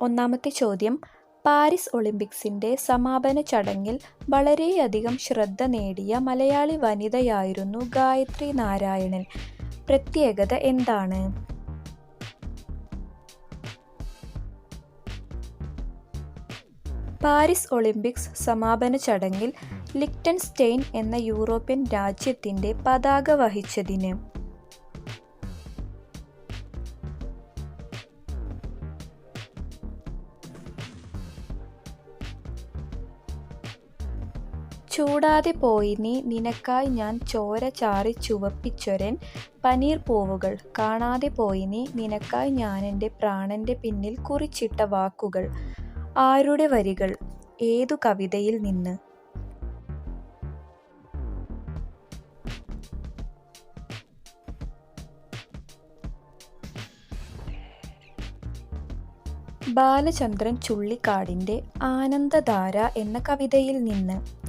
ഒന്നാമത്തെ ചോദ്യം പാരീസ് ഒളിമ്പിക്സിന്റെ സമാപന ചടങ്ങിൽ വളരെയധികം ശ്രദ്ധ നേടിയ മലയാളി വനിതയായിരുന്നു ഗായത്രി നാരായണൻ. പ്രത്യേകത എന്താണ്? പാരീസ് ഒളിമ്പിക്സ് സമാപന ചടങ്ങിൽ ലിക്റ്റൻസ്റ്റെയ്ൻ എന്ന യൂറോപ്യൻ രാജ്യത്തിന്റെ പതാക വഹിച്ചതിന്. ചൂടാതെ പോയി നീ നിനക്കായി ഞാൻ ചോര ചാറി ചുവപ്പിച്ചൊരൻ പനീർ പൂവുകൾ കാണാതെ പോയി നീ നിനക്കായി ഞാനെന്റെ പ്രാണന്റെ പിന്നിൽ കുറിച്ചിട്ട വാക്കുകൾ. ആരുടെ വരികൾ? ഏതു കവിതയിൽ നിന്ന്? ബാലചന്ദ്രൻ ചുള്ളിക്കാടിന്റെ ആനന്ദധാര എന്ന കവിതയിൽ നിന്ന്.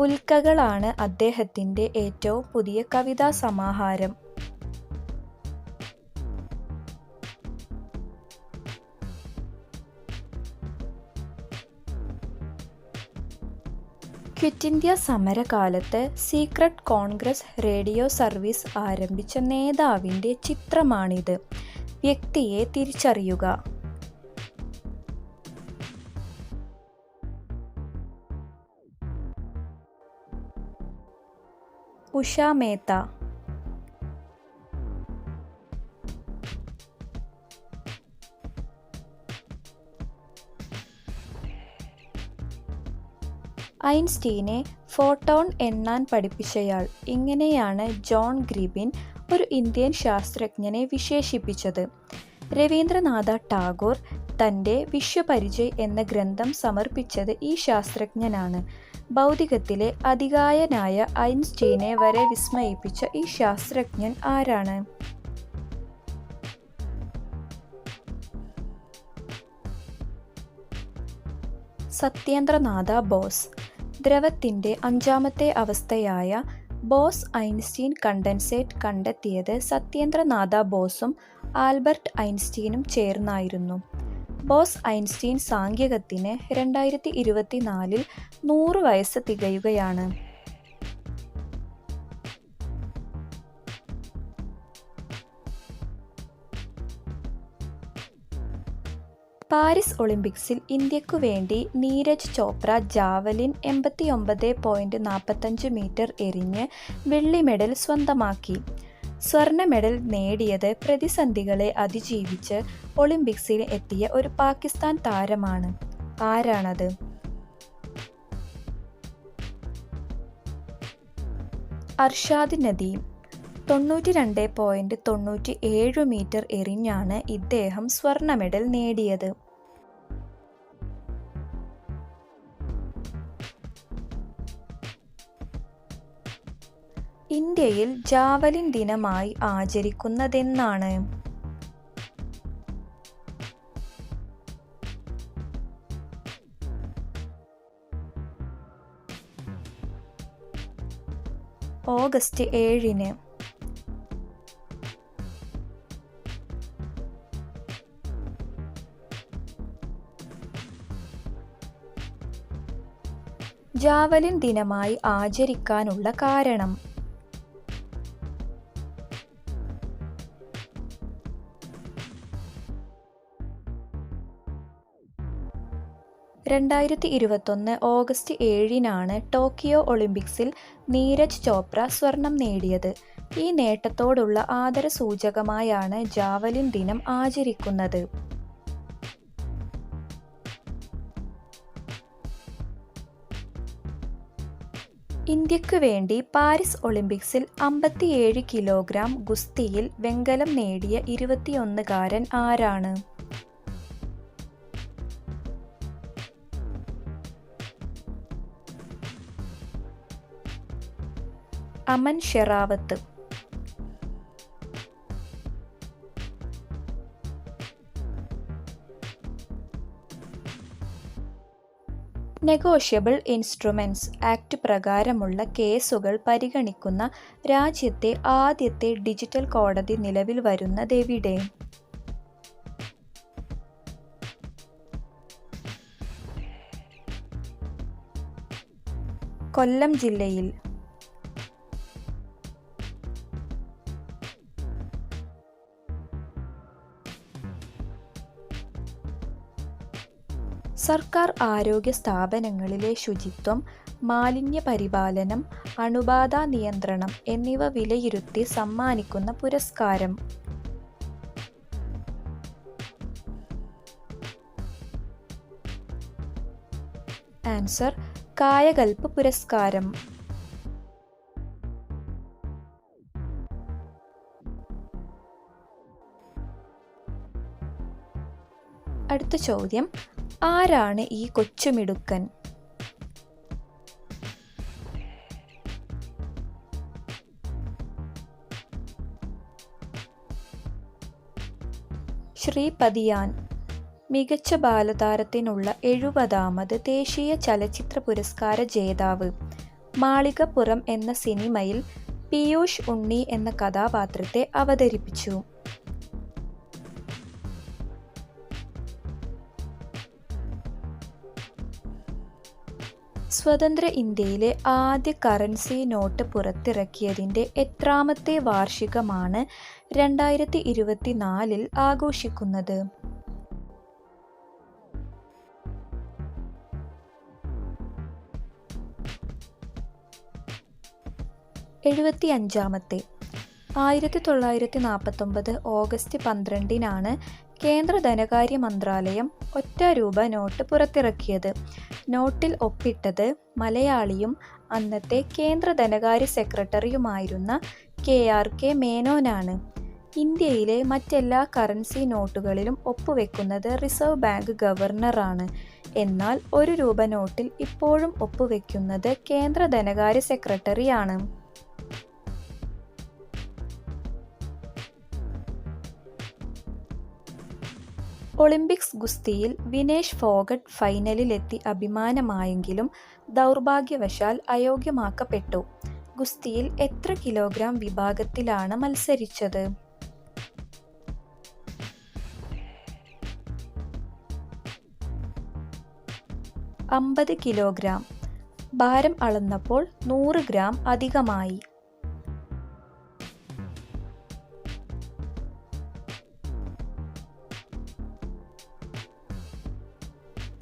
ഉൽക്കകളാണ് അദ്ദേഹത്തിന്റെ ഏറ്റവും പുതിയ കവിതാ സമാഹാരം ക്വിറ്റ് ഇന്ത്യ സമരകാലത്ത് സീക്രട്ട് കോൺഗ്രസ് റേഡിയോ സർവീസ് ആരംഭിച്ച നേതാവിന്റെ ചിത്രമാണിത്. വ്യക്തിയെ തിരിച്ചറിയുക. ഉഷ മേത്ത. ഐൻസ്റ്റീനെ ഫോട്ടോൺ എണ്ണാൻ പഠിപ്പിച്ചയാൾ. ഇങ്ങനെയാണ് ജോൺ ഗ്രീബിൻ ഒരു ഇന്ത്യൻ ശാസ്ത്രജ്ഞനെ വിശേഷിപ്പിച്ചത്. രവീന്ദ്രനാഥ ടാഗോർ തന്റെ വിശ്വപരിചയ് എന്ന ഗ്രന്ഥം സമർപ്പിച്ചത് ഈ ശാസ്ത്രജ്ഞനാണ്. ഭൗതികത്തിലെ അതികായനായ ഐൻസ്റ്റീനെ വരെ വിസ്മയിപ്പിച്ച ഈ ശാസ്ത്രജ്ഞൻ ആരാണ്? സത്യേന്ദ്രനാഥ ബോസ്. ദ്രവത്തിന്റെ അഞ്ചാമത്തെ അവസ്ഥയായ ബോസ്-ഐൻസ്റ്റീൻ കണ്ടൻസേറ്റ് കണ്ടെത്തിയത് സത്യേന്ദ്രനാഥ ബോസും ആൽബർട്ട് ഐൻസ്റ്റീനും ചേർന്നായിരുന്നു. ബോസ്-ഐൻസ്റ്റീൻ സാങ്കേതികത്തിന് രണ്ടായിരത്തി ഇരുപത്തിനാലിൽ നൂറ് വയസ്സ് തികയുകയാണ്. പാരീസ് ഒളിമ്പിക്സിൽ ഇന്ത്യക്കു വേണ്ടി നീരജ് ചോപ്ര ജാവലിൻ എൺപത്തിയൊമ്പതേ പോയിന്റ് നാൽപ്പത്തഞ്ച് മീറ്റർ എറിഞ്ഞ് വെള്ളി മെഡൽ സ്വന്തമാക്കി. സ്വർണ മെഡൽ നേടിയത് പ്രതിസന്ധികളെ അതിജീവിച്ച് ഒളിമ്പിക്സിൽ എത്തിയ ഒരു പാകിസ്ഥാൻ താരമാണ്. ആരാണത്? അർഷാദ് നദീം. തൊണ്ണൂറ്റിരണ്ടേ പോയിന്റ് തൊണ്ണൂറ്റിഏഴു മീറ്റർ എറിഞ്ഞാണ് ഇദ്ദേഹം സ്വർണ മെഡൽ നേടിയത്. ഇന്ത്യയിൽ ജാവലിൻ ദിനമായി ആചരിക്കുന്നതെന്നാണ്? ഓഗസ്റ്റ് ഏഴിന്. ജാവലിൻ ദിനമായി ആചരിക്കാനുള്ള കാരണം? രണ്ടായിരത്തി ഇരുപത്തൊന്ന് ഓഗസ്റ്റ് ഏഴിനാണ് ടോക്കിയോ ഒളിമ്പിക്സിൽ നീരജ് ചോപ്ര സ്വർണം നേടിയത്. ഈ നേട്ടത്തോടുള്ള ആദര ആദരസൂചകമായാണ് ജാവലിൻ ദിനം ആചരിക്കുന്നത്. ഇന്ത്യയ്ക്ക് വേണ്ടി പാരീസ് ഒളിമ്പിക്സിൽ അമ്പത്തിയേഴ് കിലോഗ്രാം ഗുസ്തിയിൽ വെങ്കലം നേടിയ ഇരുപത്തിയൊന്നുകാരൻ ആരാണ്? Aman Sehrawat. Negotiable instruments act പ്രകാരമുള്ള കേസുകൾ പരിഗണിക്കുന്ന രാജ്യത്തെ ആദ്യത്തെ ഡിജിറ്റൽ കോടതി നിലവിൽ വരുന്നതെവിടെ കൊല്ലം ജില്ലയിൽ. സർക്കാർ ആരോഗ്യ സ്ഥാപനങ്ങളിലെ ശുചിത്വം മാലിന്യ പരിപാലനം അണുബാധ നിയന്ത്രണം എന്നിവ വിലയിരുത്തി സമ്മാനിക്കുന്ന പുരസ്കാരം. ആൻസർ കായകൽപ്പ് പുരസ്കാരം. അടുത്ത ചോദ്യം ആരാണ് ഈ കൊച്ചുമിടുക്കൻ? ശ്രീപതിയാൻ മികച്ച ബാലതാരത്തിനുള്ള എഴുപതാമത് ദേശീയ ചലച്ചിത്ര പുരസ്കാര ജേതാവ് മാളികപ്പുറം എന്ന സിനിമയിൽ പീയൂഷ് ഉണ്ണി എന്ന കഥാപാത്രത്തെ അവതരിപ്പിച്ചു. സ്വതന്ത്ര ഇന്ത്യയിലെ ആദ്യ കറൻസി നോട്ട് പുറത്തിറക്കിയതിന്റെ എത്രാമത്തെ വാർഷികമാണ് രണ്ടായിരത്തി ഇരുപത്തിനാലിൽ ആഘോഷിക്കുന്നത്. എഴുപത്തി അഞ്ചാമത്തെ ആയിരത്തി തൊള്ളായിരത്തി നാൽപ്പത്തൊമ്പത് ഓഗസ്റ്റ് പന്ത്രണ്ടിനാണ് കേന്ദ്ര ധനകാര്യ മന്ത്രാലയം ഒറ്റ രൂപ നോട്ട് പുറത്തിറക്കിയത്. നോട്ടിൽ ഒപ്പിട്ടത് മലയാളിയും അന്നത്തെ കേന്ദ്ര ധനകാര്യ സെക്രട്ടറിയുമായിരുന്ന കെ ആർ കെ മേനോനാണ്. ഇന്ത്യയിലെ മറ്റെല്ലാ കറൻസി നോട്ടുകളിലും ഒപ്പുവെക്കുന്നത് റിസർവ് ബാങ്ക് ഗവർണറാണ്. എന്നാൽ ഒരു രൂപ നോട്ടിൽ ഇപ്പോഴും ഒപ്പുവെക്കുന്നത് കേന്ദ്ര ധനകാര്യ സെക്രട്ടറിയാണ്. ഒളിമ്പിക്സ് ഗുസ്തിയിൽ വിനേഷ് ഫോഗട്ട് ഫൈനലിലെത്തി അഭിമാനമായെങ്കിലും ദൗർഭാഗ്യവശാൽ അയോഗ്യമാക്കപ്പെട്ടു. ഗുസ്തിയിൽ എത്ര കിലോഗ്രാം വിഭാഗത്തിലാണ് മത്സരിച്ചത്? അമ്പത് കിലോഗ്രാം. ഭാരം അളന്നപ്പോൾ നൂറ് ഗ്രാം അധികമായി.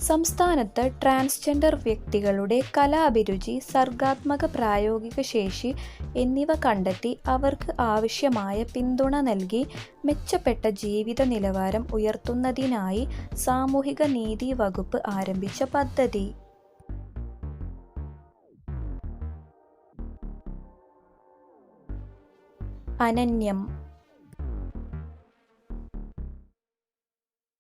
സംസ്ഥാനത്ത് ട്രാൻസ്ജെൻഡർ വ്യക്തികളുടെ കലാഭിരുചി സർഗാത്മക പ്രായോഗിക ശേഷി എന്നിവ കണ്ടെത്തി അവർക്ക് ആവശ്യമായ പിന്തുണ നൽകി മെച്ചപ്പെട്ട ജീവിത നിലവാരം ഉയർത്തുന്നതിനായി സാമൂഹിക നീതി വകുപ്പ് ആരംഭിച്ച പദ്ധതി. അനന്യം